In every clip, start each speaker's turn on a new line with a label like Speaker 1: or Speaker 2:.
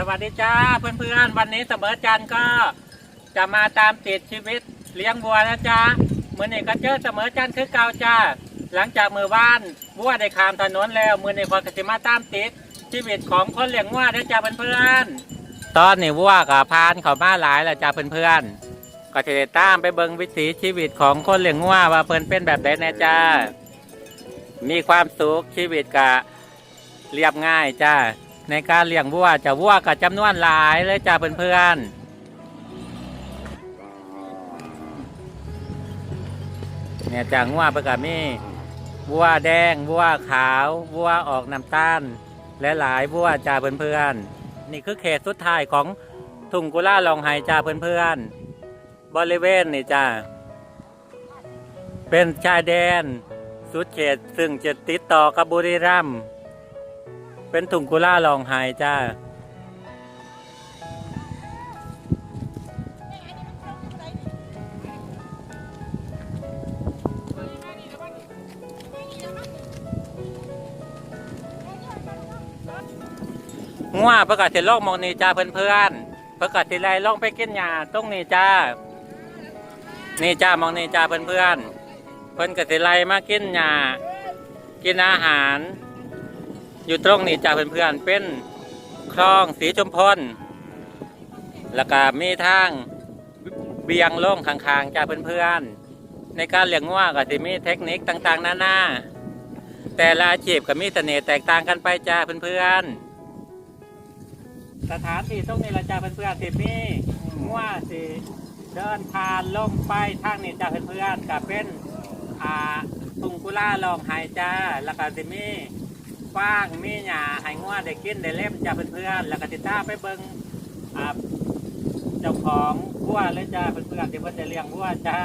Speaker 1: สวัสดีจ้าเพื่อนๆ วันนี้เสมอจันก็จะมาตามติดชีวิตเลี้ยงวัวนะจ้ามือนี้ก็เจอเสมอจันคือเก่าจ้าหลังจากมือบ้านวัวได้ข้ามถนนแล้วมือนี้คนก็จะมาตามติดชีวิตของคนเลี้ยงวัวนะจ้าเพื่อนๆตอนนี้วัวกับพานเขามาหลายแล้วจ้าเพื่อนๆก็จะได้ตามไปเบิ่งวิถีชีวิตของคนเลี้ยงวัวว่าเพิ่นเป็นแบบใดแน่จ้ามีความสุขชีวิตกะเรียบง่ายจ้า ในการเลี้ยงวัวจะวัวกับจำนวนหลายเลยจ้าเพื่อนๆเนี่ยจากวัวประกามีวัวแดงวัวขาววัวออกน้ำตาลและหลายวัวจ้าเพื่อนๆนี่คือเขตสุดท้ายของทุ่งกุล่าลองไห้จ้าเพื่อนๆบริเวณนี่จ้าเป็นชายแดน สุดเขตซึ่งจะติดต่อกับบุรีรัมย์ เป็นถุงกุล่าลองไห้จ้า งัวประกาศสิลองมองนี่จ้าเพื่อนๆประกาศสิไลลองไปกินหญ้าตรงนี้จ้า นี่จ้ามองนี่จ้าเพื่อนๆเพิ่อนกสิไลมากินหญ้ากินอาหาร อยู่ตรงนี้จ้าเพื่อนๆเป็นคลองสีชมพลแล้วก็มีทางเบียงล่งข้างๆจ้าเพื่อนๆในการเลี้ยงงัวก็สิมีเทคนิคต่างๆนานาแต่ละอาชีพก็มีเสน่ห์แตกต่างกันไปจ้าเพื่อนๆสถานที่ตรงนี้ละจ้าเพื่อนๆสิมีงัวสิเดินผ่านลงไปทางนี้จ้าเพื่อนๆก็เป็นอ่าตุงกุล่าลองไห้จ้าแล้วก็สิมี ฟางมีหญ้าให้งัวได้กินได้เล่มจ้าเพื่อนๆแล้วก็ติดตามไปเบิ่งอ่าเจ้าของวัวเลยจ้าเพื่อนๆที่เพิ่นได้เลี้ยงวัวจ้า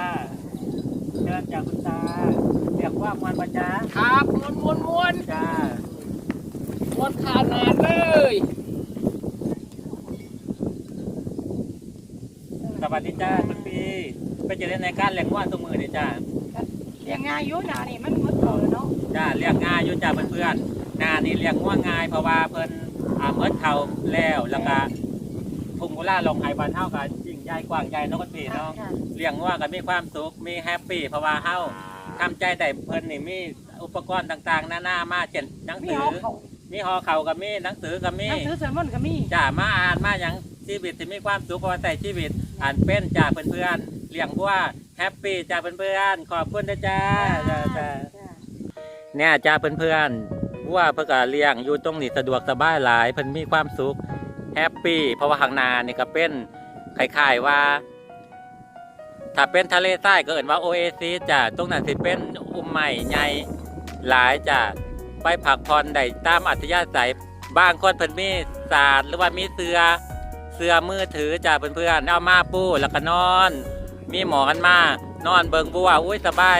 Speaker 1: เชิญจ้าคุณตาเลี้ยงวัวมวนปะจ้า
Speaker 2: ครับมวนมวนมวน
Speaker 1: จ้า
Speaker 2: มวนขนาดเลย
Speaker 1: สวัสดีจ้าคุณปีเป็นจะเล่นในการเลี้ยงวัวตัวมือนี่จ้า
Speaker 3: เลี้ยงง่ายอยู่หนานี่มันหมดตัวแล้วเนาะ
Speaker 1: จ้าเลี้ยงง่ายอยู่จ้าเพื่อนๆ นานี่เลี้ยงง่วงง่ายเพราะว่าเพิ่นอ่าเมิดเขาแล้วแล้วก็ทุ่งกุล่าลงไห้บานเฮากับยิ่งใหญ่กว้างใหญ่เน้องก็ปีเนาะ
Speaker 3: ค่ะ
Speaker 1: เลี้ยงง่วงก็มีความสุขมีแฮปปี้เพราะว่าเฮาทำใจได้เพิ่นนี่มีอุปกรณ์ต่างๆหน้าๆมาเช่นหนัง
Speaker 3: มี
Speaker 1: สือ
Speaker 3: เอาเขา
Speaker 1: มีหอเข่ากับมีหนังสือกับมี
Speaker 3: หนังสือสวดมนต์ก็มี
Speaker 1: จ้ามาอ่านมาอย่างชีวิตที่มีความสุขเพราะว่าแต่ชีวิตอ่านเป็นจ้าเพื่อนๆเลี้ยงวัวแฮปปี้จ้าเพื่อนๆขอบคุณนะจ้าจ้าจ้า เนี่ยจ้าเพื่อนๆ ว่าเพื่อกาเลี้ยงอยู่ตรงนี้สะดวกสบายหลายเพิ่นมีความสุขแฮปปี้เพราะว่าข้างน้านี่ก็เป็นคล้ายๆว่า ถ้าเป็นทะเลใต้ก็เอ่นว่าโอเอซิสจ้ะตรงนั้นสิเป็นอุ้มใหม่ใหญ่หลายจ้ะไปผักพรได้ตามอัธยาศัยบางคนเพิ่นมีศาสตร์หรือว่ามีเสือเสือมือถือจ้ะเพื่อนๆเอามาปูแล้วก็นอน มีหมอนมานอนเบิงบัวอุ้ยสบาย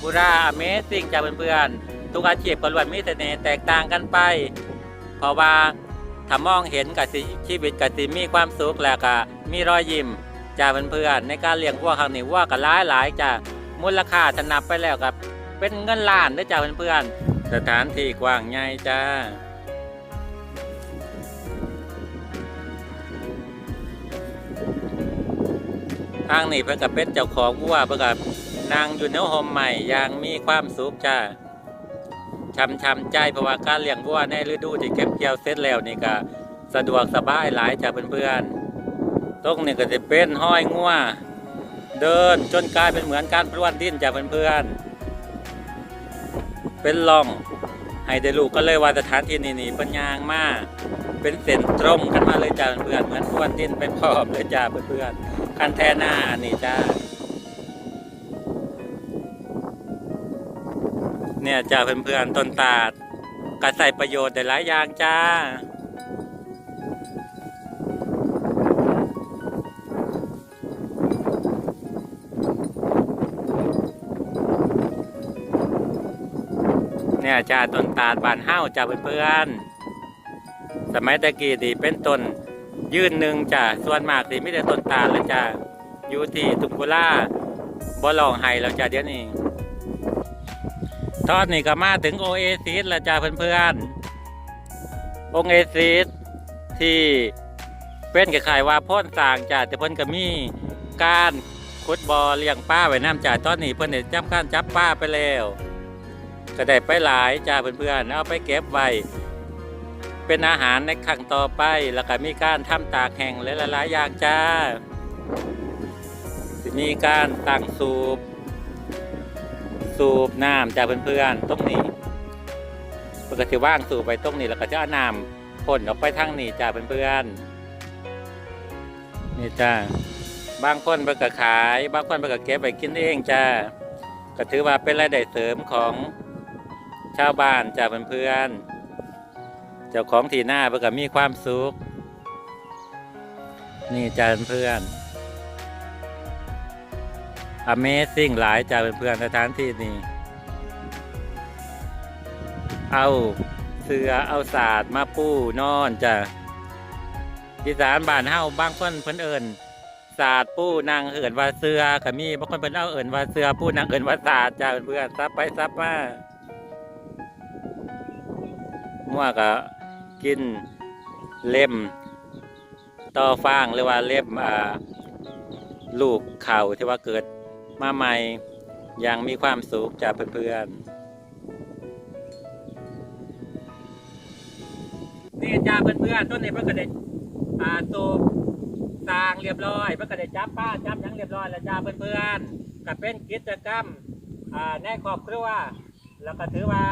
Speaker 1: บุราอเมซิ่งจ้าเพื่อนๆ ทุกอาชีพก็ล้วนมีเสน่ห์แตกต่างกันไป เพราะว่าถ้ามองเห็นกับชีวิตกับสิมีความสุขแล้วก็มีรอยยิ้มจ้าเพื่อนๆในการเลี้ยงวัวครั้งนี้วัวก็หลายหลายจ้ามูลค่าถนับไปแล้วกับเป็นเงินล้านด้อจ้าเพื่อนๆสถานที่กว้างใหญ่จ้าทางนี้เพิ่นก็เป็นเจ้าของวัวเพิ่นก็นั่งอยู่ในห่มใหม่อย่างมีความสุขจ้า ช้ำช้ำใจเพราะว่าการเลี้ยงวัวในฤดูที่เก็บเกี่ยวเสร็จแล้วนี่ก็สะดวกสบายหลายจ้าเพื่อนๆตรงนี้ก็จะเป็นห้อยงัวเดินจนกลายเป็นเหมือนการพรวนดินจ้าเพื่อนๆเป็นล่องให้ได้ลูกก็เลยว่าสถานที่นี้นี่เป็นยางมากเป็นเส้นตรงกันมาเลยจ้าเพื่อนๆเหมือนพรวนดินไปพร้อมเลยจ้าเพื่อนๆคันแทหน้านนี้จ้า เนี่ยจ้าเพื่อนๆต้นตาดก็ใส่ประโยชน์ได้หลายอย่างจ้า เนี่ยจ้าต้นตาดบานเฮ้าจ้าเพื่อนๆสมัยตะกี้ดีเป็นต้นยืนหนึ่งจ้ะส่วนมากสิไม่ได้ต้นตาลเลยจ้ะอยู่ที่ตุกุล่าบ่ลองไห้แล้วจ้ะเดี๋ยวนี้ ตอนนี้ก็มาถึงโอเอซิสแล้วจ้ะเพื่อนๆองเอซิสที่เป็นคล้ายว่าพ่นสางจ้าแต่เพิ่นก็มีการขุดบ่อเลี้ยงปลาไว้น้ำจ้าตอนนี้เพิ่นได้จับการจับปลาไปแล้ว ก็ได้ไปหลายจ้าเพื่อนๆเอาไปเก็บไว้เป็นอาหารในครั้งต่อไป แล้วก็มีการทำตากแห้งและหลายๆอย่างจ้ามีการตั้งสูบ สูบน้ำจ้าเพื่อนๆตรงนี้ปกติว่างสูบไปตรงนี้แล้วก็จะเอาน้ำพ่นออกไปทางนี้จ้าเพื่อนๆนี่จ้าบางคนเพิ่นก็ขาย บางคนเพิ่นก็เก็บไปกินเองจ้าก็ถือว่าเป็นรายได้เสริมของชาวบ้านจ้าเพื่อนๆเจ้าของที่หน้าเพื่อก็มีความสุขนี่จ้าเพื่อนๆ Amazing หลายจ้าเพื่อนๆสถานที่นี้เอาเสือเอาศาสตร์มาปูนอนจ้ะอีสานบ้านเฮาบางคนเพิ่นเอิ้นศาสตร์ปู้นางเอิ้นว่าเสือก็มีบางคนเพิ่นเอาเอิ้นว่าเสือปู้นางเอิ้นว่าศาสตร์จ้าเพื่อนๆซับไปซับมามั่วก็กินเล่มต่อฟางหรือว่าเล่มอ่าลูกเข่าที่ว่าเกิด มาใหม่อย่างมีความสุขจากเพื่อนๆนี่จ้าเพื่อนๆต้นนี้เพื่อนก็ได้อ่าตูสร้างเรียบร้อยเพื่อนก็ได้จับป้าจับยังเรียบร้อยแล้วจ้าเพื่อนๆก็เป็นกิจกรรมอ่าในครอบครัวแล้วก็ถือว่า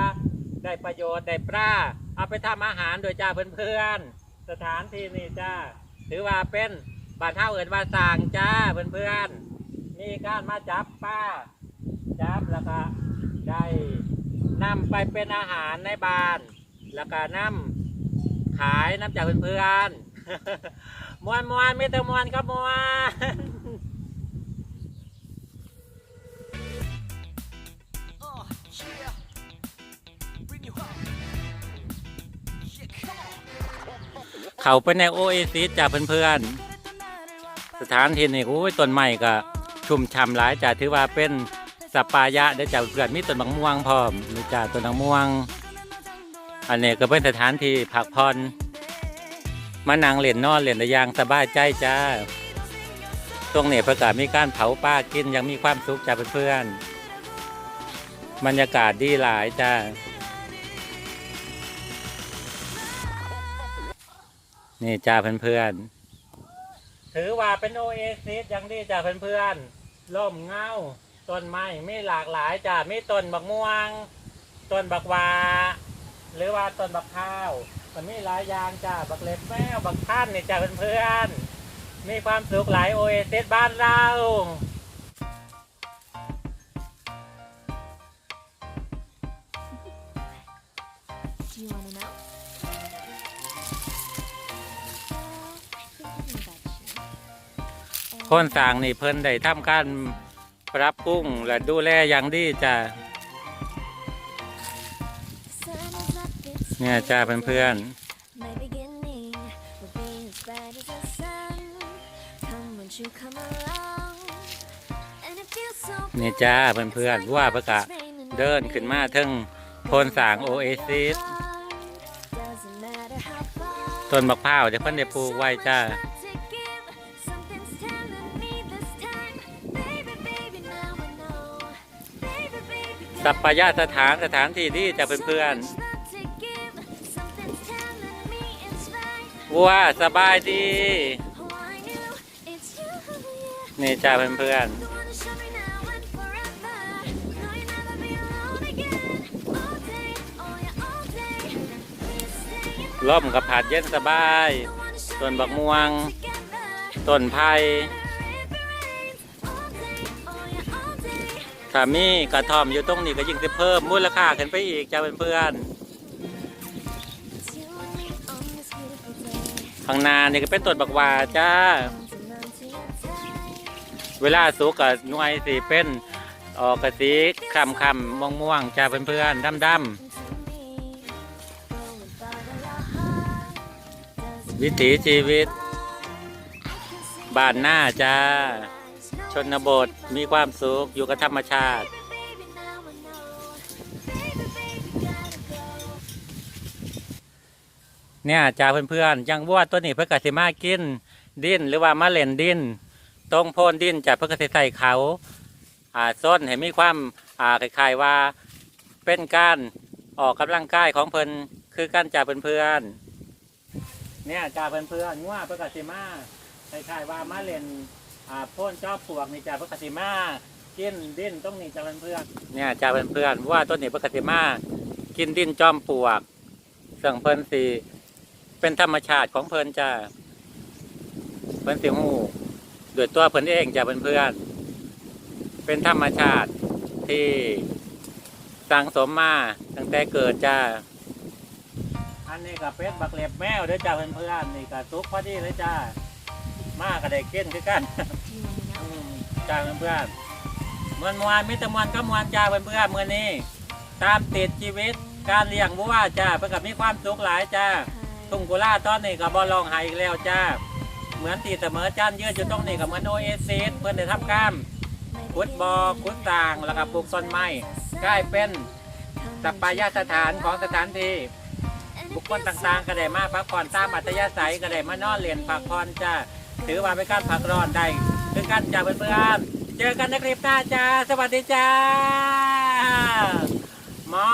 Speaker 1: ได้ประโยชน์ได้ปลาเอาไปทำอาหารโดยจ้าเพื่อนๆสถานที่นี่จ้าถือว่าเป็นบ้านเท่าเอินว่าสร้างจ้าเพื่อนๆ มีการมาจับปลาจับแล้วก็ได้นำไปเป็นอาหารในบ้าน แล้วก็นำขายน้ำจากเพื่อนๆมวนมวนๆมีแต่มวนครับมวนเขาไปในโอเอซิสจ้าเพื่อนๆ สถานที่นี่โอ้ยต้นไม้ก็ ชุ่มฉ่ำหลายจ้าถือว่าเป็นสปายะได้จ้าเพื่อนมีต้นมะม่วงพร้อมมีจ้าต้นมะม่วง อันนี้ก็เป็นสถานที่พักผ่อนมานั่งเล่นนอนเล่นได้อย่างสบายใจจ้าตรงนี้ประกาศมีการเผาป้ากินยังมีความสุขจ้าเพื่อนๆบรรยากาศดีหลายจ้านี่จ้าเพื่อนๆ ถือว่าเป็นโอเอซิสอย่างดีจ้ะเพื่อนๆร่มเงาต้นไม้มีหลากหลายจ้ามีต้นบักม่วงต้นบักวาหรือว่าต้นบักข้าวมันมีหลายอย่างจ้ะบักเล็บแมวบักท่านนี่จ้ะเพื่อนๆมีความสุขหลายโอเอซิสบ้านเรา คนสั่งนี่เพิ่นได้ทำการปรับปรุงและดูแลอย่างดีจ้า
Speaker 4: Sun is up, it's
Speaker 1: เนี่ยจ้าเพื่อน
Speaker 4: my beginning will be as bright as the sun. Come won't you come along? And it feels so
Speaker 1: ๆนี่จ้าเพื่อนๆว่าประกาศเดินขึ้นมาถึงโพนสางโอเอซิสต้นบักพร้าวเดี๋ยวเพิ่อนได้ปลูกไว้จ้า สัปปายาสถานสถานที่ที่จะเพื่อนๆวัาสบายดี นี่จ้าเพื่อนๆล่มกับผาดเย็นสบาย ต้นบักม่วง ต้นไผ่ ถ้ามีกระท่อมอยู่ตรงนี้ก็ยิ่งจะเพิ่มมูลค่าขึ้นไปอีกจ้าเพื่อนๆข้างหน้านี่ก็เป็นต้นบักหวาจ้า เวลาสุกกับน่วยสีเป็นออกกระสีคำคำม่วงม่วงจ้าเพื่อนๆดำดำวิถีชีวิต บ้านหน้าจ้า ชนบทมีความสุขอยู่กับธรรมชาติ เนี่ยจ้าเพื่อนๆยังวัวตัวนี้เพื่อกสิมากิน ดินหรือว่ามาเล่นดินตรงโพนดินจะเพื่อใส่เขาอ่าส้นให้มีความอ่าคล้ายๆว่าเป็นการออกกำลังกายของเพิ่นคือการจ่าเพื่อนๆเนี่ยจ่าเพื่อนๆง่วเพื่อกสิมาคล้ายๆว่ามาเล่น อ่าโพ่นจอบปลวกนี่จ่าเพื่อกสิมากินดินต้องนี่จ่าเพื่อนๆเนี่ยจ่าเพื่อนๆว่าต้นนี้เพื่อกสิมากินดินจอมปลวกเสื่องเพิ่นสีเป็นธรรมชาติของเพิ่นจ้าเพิ่นสิหูด้วยตัวเพิ่นเองจ้าเพื่อนๆเป็นธรรมชาติที่สั่งสมมาตั้งแต่เกิดจ้าอันนี้ก็เป็ดบักเล็บแมวเด้อจ้าเพื่อนๆนี่ก็ซุกพอดีเลยจ้า มาก็ได้กินคือกันอืมจ้าเพื่อนๆมวนมวนๆมิตรมวนก็มวนจ้าเพื่อนๆเมื่อนี้ ตามติดชีวิตการเลี้ยงวัวจ้าเพื่อกับมีความสุขหลายจ้าทุ่งกุลาตอนนี้ก็บอลองหายอีกแล้วจ้า เหมือนตีเสมอจันยืดอยู่ตรงนี้ก็เหมือนโอเอซิสเพื่อนได้ทำกล้ามขุดบอ่อขุดต่างแล้วก็ปลูกต้นไม้กลายเป็นสัปปายสถานของสถานที่บุคคลต่างๆ ก็ได้มาพักผ่อนตามอัธยาศัยก็ได้มานอนเรียนพักผ่อนจ้า ถือว่าเป็นการพักร้อนได้คือกันจากเพื่อนๆเจอกันในคลิปหน้าจ้า สวัสดีจ้ามอ